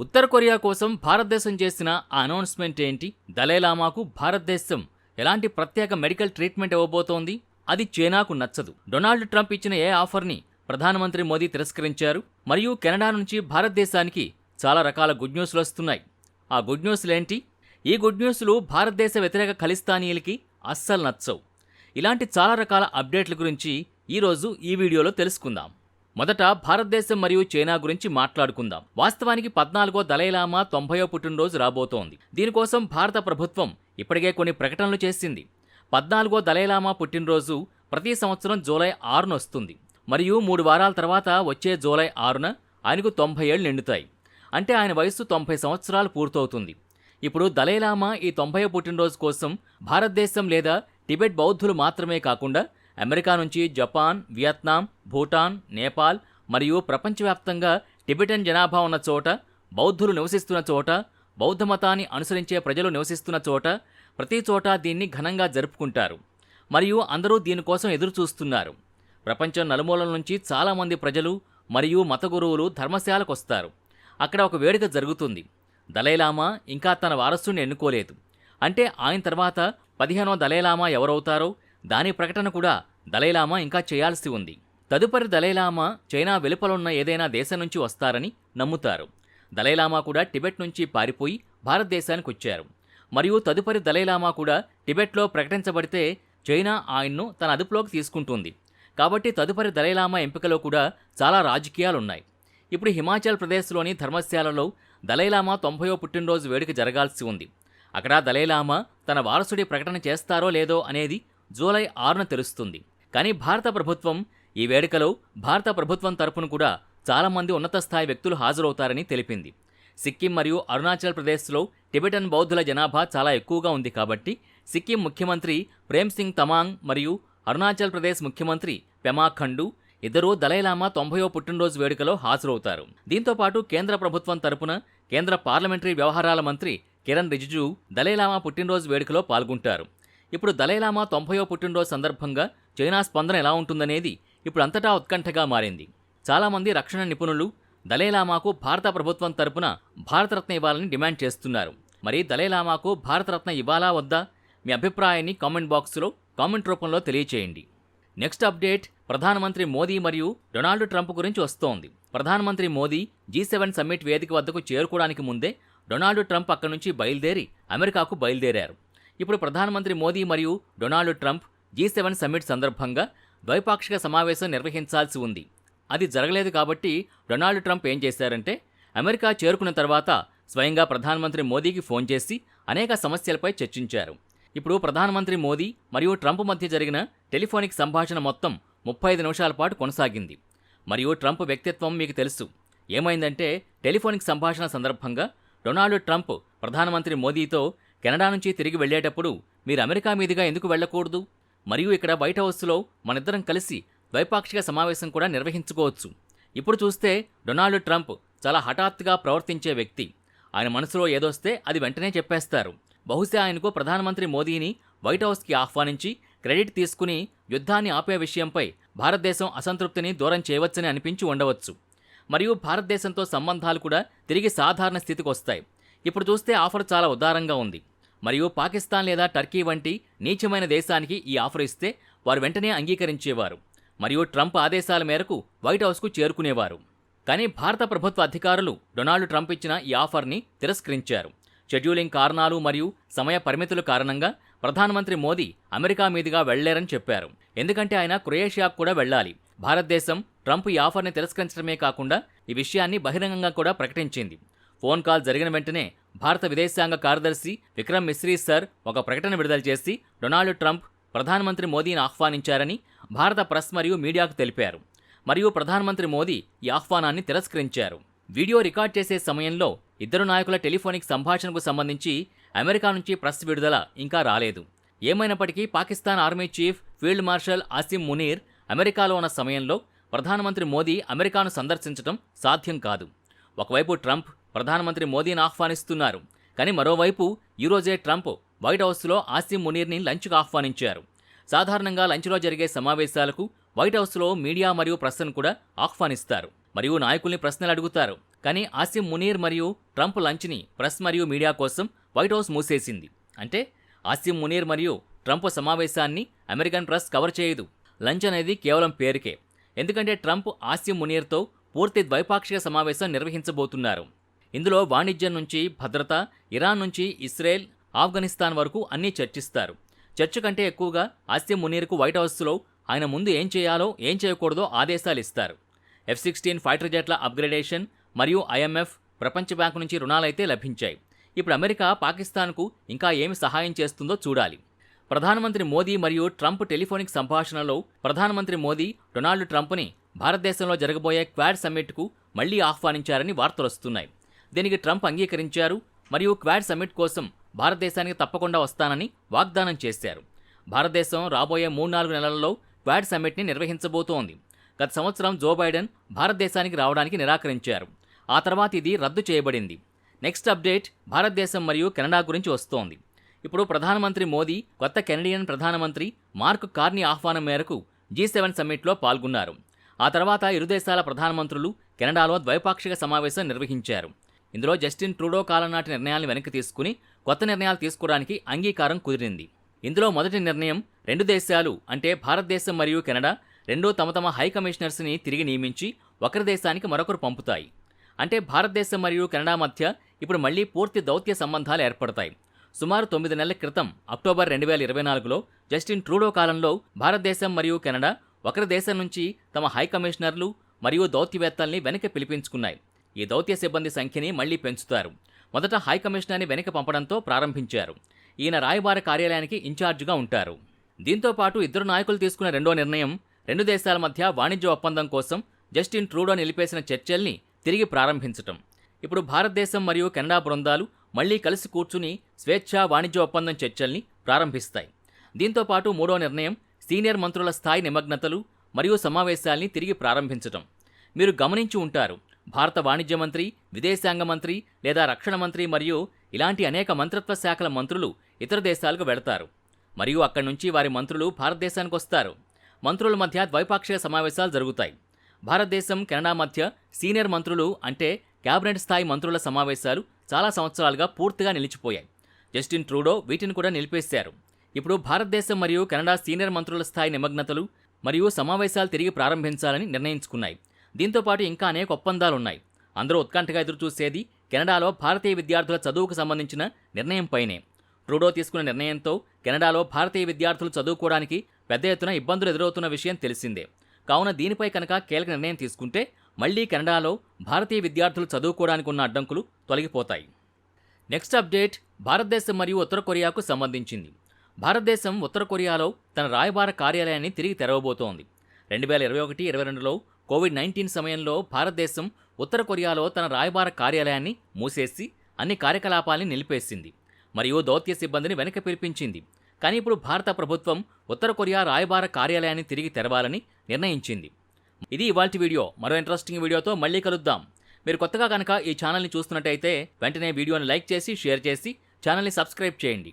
ఉత్తర Korea కోసం భారతదేశం చేసిన ఆ అనౌన్స్మెంట్ ఏంటి? దలైలామాకు భారతదేశం ఎలాంటి ప్రత్యేక మెడికల్ ట్రీట్మెంట్ ఇవ్వబోతోంది? అది చైనాకు నచ్చదు. డొనాల్డ్ ట్రంప్ ఇచ్చిన ఏ ఆఫర్ని ప్రధానమంత్రి మోదీ తిరస్కరించారు? మరియు కెనడా నుంచి భారతదేశానికి చాలా రకాల గుడ్ న్యూస్లు వస్తున్నాయి. ఆ గుడ్ న్యూస్లేంటి ఈ గుడ్ న్యూస్లు భారతదేశ వ్యతిరేక ఖలిస్తానీయులకి అస్సలు నచ్చవు. ఇలాంటి చాలా రకాల అప్డేట్ల గురించి ఈరోజు ఈ వీడియోలో తెలుసుకుందాం. మొదట భారతదేశం మరియు చైనా గురించి మాట్లాడుకుందాం. వాస్తవానికి పద్నాలుగో దలైలామా తొంభయో పుట్టినరోజు రాబోతోంది. దీనికోసం భారత ప్రభుత్వం ఇప్పటికే కొన్ని ప్రకటనలు చేసింది. పద్నాలుగో దలైలామా పుట్టినరోజు ప్రతి సంవత్సరం జూలై ఆరున వస్తుంది. మరియు మూడు వారాల తర్వాత వచ్చే జూలై ఆరున ఆయనకు తొంభై ఏళ్ళు నిండుతాయి. అంటే ఆయన వయస్సు తొంభై సంవత్సరాలు పూర్తవుతుంది. ఇప్పుడు దలైలామా ఈ తొంభై పుట్టినరోజు కోసం భారతదేశం లేదా టిబెట్ బౌద్ధులు మాత్రమే కాకుండా అమెరికా నుంచి జపాన్ వియత్నాం భూటాన్ నేపాల్ మరియు ప్రపంచవ్యాప్తంగా టిబెటన్ జనాభా ఉన్న చోట బౌద్ధులు నివసిస్తున్న చోట బౌద్ధ మతాన్ని అనుసరించే ప్రజలు నివసిస్తున్న చోట ప్రతి చోట దీన్ని ఘనంగా జరుపుకుంటారు. మరియు అందరూ దీనికోసం ఎదురు చూస్తున్నారు ప్రపంచం నలుమూలల నుంచి చాలామంది ప్రజలు మరియు మత గురువులు ధర్మశాలకు వస్తారు అక్కడ ఒక వేడుక జరుగుతుంది. దలైలామా ఇంకా తన వారసుని ఎన్నుకోలేదు. అంటే ఆయన తర్వాత పదిహేనో దలైలామా ఎవరవుతారో దాని ప్రకటన కూడా దలైలామా ఇంకా చేయాల్సి ఉంది. తదుపరి దలైలామా చైనా వెలుపలున్న ఏదైనా దేశం నుంచి వస్తారని నమ్ముతారు. దలైలామా కూడా టిబెట్ నుంచి పారిపోయి భారతదేశానికి వచ్చారు. మరియు తదుపరి దలైలామా కూడా టిబెట్లో ప్రకటించబడితే చైనా ఆయన్ను తన అదుపులోకి తీసుకుంటుంది. కాబట్టి తదుపరి దలైలామా ఎంపికలో కూడా చాలా రాజకీయాలున్నాయి. ఇప్పుడు హిమాచల్ ప్రదేశ్లోని ధర్మశాలలో దలైలామా తొంభయో పుట్టినరోజు వేడుక జరగాల్సి ఉంది. అక్కడ దలైలామా తన వారసుడి ప్రకటన చేస్తారో లేదో అనేది జూలై ఆరున తెలుస్తుంది. కానీ భారత ప్రభుత్వం ఈ వేడుకలో భారత ప్రభుత్వం తరపున కూడా చాలామంది ఉన్నత స్థాయి వ్యక్తులు హాజరవుతారని తెలిపింది. సిక్కిం మరియు అరుణాచల్ ప్రదేశ్లో టిబెటన్ బౌద్ధుల జనాభా చాలా ఎక్కువగా ఉంది కాబట్టి సిక్కిం ముఖ్యమంత్రి ప్రేమ్ సింగ్ తమాంగ్ మరియు అరుణాచల్ ప్రదేశ్ ముఖ్యమంత్రి పెమా ఖండు ఇద్దరూ దలైలామా తొంభయో పుట్టినరోజు వేడుకలో హాజరవుతారు. దీంతో పాటు కేంద్ర ప్రభుత్వం తరపున కేంద్ర పార్లమెంటరీ వ్యవహారాల మంత్రి కిరణ్ రిజిజు దలైలామా పుట్టినరోజు వేడుకలో పాల్గొంటారు. ఇప్పుడు దలైలామా తొంభయో పుట్టినరోజు సందర్భంగా చైనా స్పందన ఎలా ఉంటుందనేది ఇప్పుడు అంతటా ఉత్కంఠగా మారింది. చాలామంది రక్షణ నిపుణులు దలైలామాకు భారత ప్రభుత్వం తరపున భారతరత్న ఇవ్వాలని డిమాండ్ చేస్తున్నారు. మరి దలైలామాకు భారతరత్న ఇవ్వాలా వద్దా? మీ అభిప్రాయాన్ని కామెంట్ బాక్స్లో కామెంట్ రూపంలో తెలియచేయండి. నెక్స్ట్ అప్డేట్ ప్రధానమంత్రి మోదీ మరియు డొనాల్డ్ ట్రంప్ గురించి వస్తోంది. ప్రధానమంత్రి మోదీ జీ సెవెన్ సమ్మిట్ వేదిక వద్దకు చేరుకోవడానికి ముందే డొనాల్డ్ ట్రంప్ అక్కడి నుంచి బయలుదేరి అమెరికాకు బయలుదేరారు. ఇప్పుడు ప్రధానమంత్రి మోదీ మరియు Donald Trump G seven summit సందర్భంగా ద్వైపాక్షిక సమావేశం నిర్వహించాల్సి ఉంది. అది జరగలేదు కాబట్టి డొనాల్డ్ ట్రంప్ ఏం చేశారంటే అమెరికా చేరుకున్న తర్వాత స్వయంగా ప్రధానమంత్రి మోదీకి ఫోన్ చేసి అనేక సమస్యలపై చర్చించారు. ఇప్పుడు ప్రధానమంత్రి మోదీ మరియు ట్రంప్ మధ్య జరిగిన టెలిఫోనిక్ సంభాషణ మొత్తం ముప్పై ఐదు నిమిషాల పాటు కొనసాగింది. మరియు ట్రంప్ వ్యక్తిత్వం మీకు తెలుసు. ఏమైందంటే టెలిఫోనిక్ సంభాషణ సందర్భంగా డొనాల్డ్ ట్రంప్ ప్రధానమంత్రి మోదీతో కెనడా నుంచి తిరిగి వెళ్ళేటప్పుడు మీరు అమెరికా మీదుగా ఎందుకు వెళ్ళకూడదు? మరియు ఇక్కడ వైట్ హౌస్లో మనిద్దరం కలిసి ద్వైపాక్షిక సమావేశం కూడా నిర్వహించుకోవచ్చు. ఇప్పుడు చూస్తే డొనాల్డ్ ట్రంప్ చాలా హఠాత్తుగా ప్రవర్తించే వ్యక్తి. ఆయన మనసులో ఏదొస్తే అది వెంటనే చెప్పేస్తారు. బహుశా ఆయనకు ప్రధానమంత్రి మోదీని వైట్ హౌస్కి ఆహ్వానించి క్రెడిట్ తీసుకుని యుద్ధాన్ని ఆపే విషయంపై భారతదేశం అసంతృప్తిని దూరం చేయవచ్చని అనిపించి ఉండవచ్చు. మరియు భారతదేశంతో సంబంధాలు కూడా తిరిగి సాధారణ స్థితికి వస్తాయి ఇప్పుడు చూస్తే ఆఫర్ చాలా ఉదారంగా ఉంది. మరియు పాకిస్తాన్ లేదా టర్కీ వంటి నీచమైన దేశానికి ఈ ఆఫర్ ఇస్తే వారు వెంటనే అంగీకరించేవారు మరియు ట్రంప్ ఆదేశాల మేరకు వైట్ హౌస్కు చేరుకునేవారు. కానీ భారత ప్రభుత్వ అధికారులు డొనాల్డ్ ట్రంప్ ఇచ్చిన ఈ ఆఫర్ని తిరస్కరించారు. షెడ్యూలింగ్ కారణాలు మరియు సమయ పరిమితుల కారణంగా ప్రధానమంత్రి మోదీ అమెరికా మీదుగా వెళ్ళేరని చెప్పారు. ఎందుకంటే ఆయన క్రొయేషియాకు కూడా వెళ్ళాలి. భారతదేశం ట్రంప్ ఈ ఆఫర్ని తిరస్కరించడమే కాకుండా ఈ విషయాన్ని బహిరంగంగా కూడా ప్రకటించింది. ఫోన్ కాల్ జరిగిన వెంటనే భారత విదేశాంగ కార్యదర్శి విక్రమ్ మిశ్రీ సర్ ఒక ప్రకటన విడుదల చేసి డొనాల్డ్ ట్రంప్ ప్రధానమంత్రి మోదీని ఆహ్వానించారని భారత ప్రెస్ మరియు మీడియాకు తెలిపారు. మరియు ప్రధానమంత్రి మోదీ ఈ ఆహ్వానాన్ని తిరస్కరించారు. వీడియో రికార్డ్ చేసే సమయంలో ఇద్దరు నాయకుల టెలిఫోనిక్ సంభాషణకు సంబంధించి అమెరికా నుంచి ప్రెస్ విడుదల ఇంకా రాలేదు. ఏమైనప్పటికీ Pakistan army chief field marshal Asim Munir అమెరికాలో ఉన్న సమయంలో ప్రధానమంత్రి మోదీ అమెరికాను సందర్శించడం సాధ్యం కాదు. ఒకవైపు ట్రంప్ ప్రధానమంత్రి మోదీని ఆహ్వానిస్తున్నారు. కానీ మరోవైపు ఈరోజే ట్రంప్ వైట్ హౌస్లో ఆసిమ్ మునీర్ని లంచ్కు ఆహ్వానించారు. సాధారణంగా లంచ్లో జరిగే సమావేశాలకు వైట్ హౌస్లో మీడియా మరియు ప్రెస్ను కూడా ఆహ్వానిస్తారు. మరియు నాయకుల్ని ప్రశ్నలు అడుగుతారు. కానీ ఆసిమ్ మునీర్ మరియు ట్రంప్ లంచ్ని ప్రెస్ మరియు మీడియా కోసం వైట్ హౌస్ మూసేసింది. అంటే ఆసిమ్ మునీర్ మరియు ట్రంప్ సమావేశాన్ని అమెరికన్ ప్రెస్ కవర్ చేయదు. లంచ్ అనేది కేవలం పేరుకే. ఎందుకంటే ట్రంప్ ఆసిమ్ మునీర్తో పూర్తి ద్వైపాక్షిక సమావేశం నిర్వహించబోతున్నారు. ఇందులో వాణిజ్యం నుంచి భద్రత ఇరాన్ నుంచి ఇస్రాయెల్ ఆఫ్ఘనిస్తాన్ వరకు అన్నీ చర్చిస్తారు. చర్చ కంటే ఎక్కువగా ఆసిం మునీర్కు వైట్ హౌస్లో ఆయన ముందు ఏం చేయాలో ఏం చేయకూడదో ఆదేశాలు ఇస్తారు. ఎఫ్ సిక్స్టీన్ ఫైటర్ జెట్ల అప్గ్రేడేషన్ మరియు ఐఎంఎఫ్ ప్రపంచ బ్యాంకు నుంచి రుణాలైతే లభించాయి. ఇప్పుడు అమెరికా పాకిస్తాన్కు ఇంకా ఏమి సహాయం చేస్తుందో చూడాలి. ప్రధానమంత్రి మోదీ మరియు ట్రంప్ టెలిఫోనిక్ సంభాషణలో ప్రధానమంత్రి మోదీ డొనాల్డ్ ట్రంప్ని భారతదేశంలో జరగబోయే క్వాడ్ సమ్మిట్కు మళ్ళీ ఆహ్వానించారని వార్తలు వస్తున్నాయి. దీనికి ట్రంప్ అంగీకరించారు మరియు క్వాడ్ సమ్మిట్ కోసం భారతదేశానికి తప్పకుండా వస్తానని వాగ్దానం చేశారు. భారతదేశం రాబోయే మూడు నాలుగు నెలల్లో క్వాడ్ సమ్మిట్ని నిర్వహించబోతోంది. గత సంవత్సరం జో బైడెన్ భారతదేశానికి రావడానికి నిరాకరించారు. ఆ తర్వాత ఇది రద్దు చేయబడింది. నెక్స్ట్ అప్డేట్ భారతదేశం మరియు కెనడా గురించి వస్తోంది. ఇప్పుడు ప్రధానమంత్రి మోదీ కొత్త కెనడియన్ ప్రధానమంత్రి మార్క్ కార్నీ ఆహ్వానం మేరకు జీ సెవెన్ సమ్మిట్లో పాల్గొన్నారు. ఆ తర్వాత ఇరు దేశాల ప్రధానమంత్రులు కెనడాలో ద్వైపాక్షిక సమావేశం నిర్వహించారు. ఇందులో జస్టిన్ ట్రూడో కాలం నాటి నిర్ణయాలను వెనక్కి తీసుకుని కొత్త నిర్ణయాలు తీసుకోవడానికి అంగీకారం కుదిరింది. ఇందులో మొదటి నిర్ణయం రెండు దేశాలు అంటే భారతదేశం మరియు కెనడా రెండూ తమ తమ హై కమిషనర్స్ని తిరిగి నియమించి ఒకరి దేశానికి మరొకరు పంపుతాయి. అంటే భారతదేశం మరియు కెనడా మధ్య ఇప్పుడు మళ్ళీ పూర్తి దౌత్య సంబంధాలు ఏర్పడతాయి. సుమారు తొమ్మిది నెలల క్రితం అక్టోబర్ రెండు వేల ఇరవై నాలుగులో జస్టిన్ ట్రూడో కాలంలో భారతదేశం మరియు కెనడా ఒకరి దేశం నుంచి తమ హై కమిషనర్లు మరియు దౌత్యవేత్తల్ని వెనక్కి పిలిపించుకున్నాయి. ఈ దౌత్య సిబ్బంది సంఖ్యని మళ్ళీ పెంచుతారు. మొదట హై కమిషనర్ని వెనక్కి పంపడంతో ప్రారంభించారు. ఈయన రాయబార కార్యాలయానికి ఇన్ఛార్జ్గా ఉంటారు. దీంతో పాటు ఇద్దరు నాయకులు తీసుకున్న రెండో నిర్ణయం రెండు దేశాల మధ్య వాణిజ్య ఒప్పందం కోసం జస్టిన్ ట్రూడో నిలిపేసిన చర్చల్ని తిరిగి ప్రారంభించటం. ఇప్పుడు భారతదేశం మరియు కెనడా బృందాలు మళ్ళీ కలిసి కూర్చుని స్వేచ్ఛా వాణిజ్య ఒప్పందం చర్చల్ని ప్రారంభిస్తాయి. దీంతో పాటు మూడో నిర్ణయం సీనియర్ మంత్రుల స్థాయి నిమగ్నతలు మరియు సమావేశాల్ని తిరిగి ప్రారంభించటం. మీరు గమనించి ఉంటారు భారత వాణిజ్య మంత్రి విదేశాంగ మంత్రి లేదా రక్షణ మంత్రి మరియు ఇలాంటి అనేక మంత్రిత్వ శాఖల మంత్రులు ఇతర దేశాలకు వెళతారు. మరియు అక్కడి నుంచి వారి మంత్రులు భారతదేశానికి వస్తారు. మంత్రుల మధ్య ద్వైపాక్షిక సమావేశాలు జరుగుతాయి. భారతదేశం కెనడా మధ్య సీనియర్ మంత్రులు అంటే కేబినెట్ స్థాయి మంత్రుల సమావేశాలు చాలా సంవత్సరాలుగా పూర్తిగా నిలిచిపోయాయి. జస్టిన్ ట్రూడో వీటిని కూడా నిలిపేశారు. ఇప్పుడు భారతదేశం మరియు కెనడా సీనియర్ మంత్రుల స్థాయి నిమగ్నతలు మరియు సమావేశాలు తిరిగి ప్రారంభించాలని నిర్ణయించుకున్నాయి. దీంతో పాటు ఇంకా అనేక ఒప్పందాలున్నాయి. అందరూ ఉత్కంఠగా ఎదురుచూసేది కెనడాలో భారతీయ విద్యార్థుల చదువుకు సంబంధించిన నిర్ణయంపైనే ట్రూడో తీసుకున్న నిర్ణయంతో కెనడాలో భారతీయ విద్యార్థులు చదువుకోవడానికి పెద్ద ఎత్తున ఇబ్బందులు ఎదురవుతున్న విషయం తెలిసిందే. కావున దీనిపై కనుక కీలక నిర్ణయం తీసుకుంటే మళ్ళీ కెనడాలో భారతీయ విద్యార్థులు చదువుకోవడానికి ఉన్న అడ్డంకులు తొలగిపోతాయి. నెక్స్ట్ అప్డేట్ భారతదేశం మరియు ఉత్తర కొరియాకు సంబంధించింది. భారతదేశం ఉత్తర కొరియాలో తన రాయబార కార్యాలయాన్ని తిరిగి తెరవబోతోంది. రెండు వేల ఇరవై ఒకటి ఇరవై రెండులో కోవిడ్ నైన్టీన్ సమయంలో భారతదేశం ఉత్తర కొరియాలో తన రాయబార కార్యాలయాన్ని మూసేసి అన్ని కార్యకలాపాల్ని నిలిపేసింది. మరియు దౌత్య సిబ్బందిని వెనక్కి పిలిపించింది. కానీ ఇప్పుడు భారత ప్రభుత్వం ఉత్తర కొరియా రాయబార కార్యాలయాన్ని తిరిగి తెరవాలని నిర్ణయించింది. ఇది ఇవాల్టి వీడియో. మరో ఇంట్రెస్టింగ్ వీడియోతో మళ్ళీ కలుద్దాం. మీరు కొత్తగా కనుక ఈ ఛానల్ని చూస్తున్నట్టయితే వెంటనే వీడియోని లైక్ చేసి షేర్ చేసి ఛానల్ని సబ్స్క్రైబ్ చేయండి.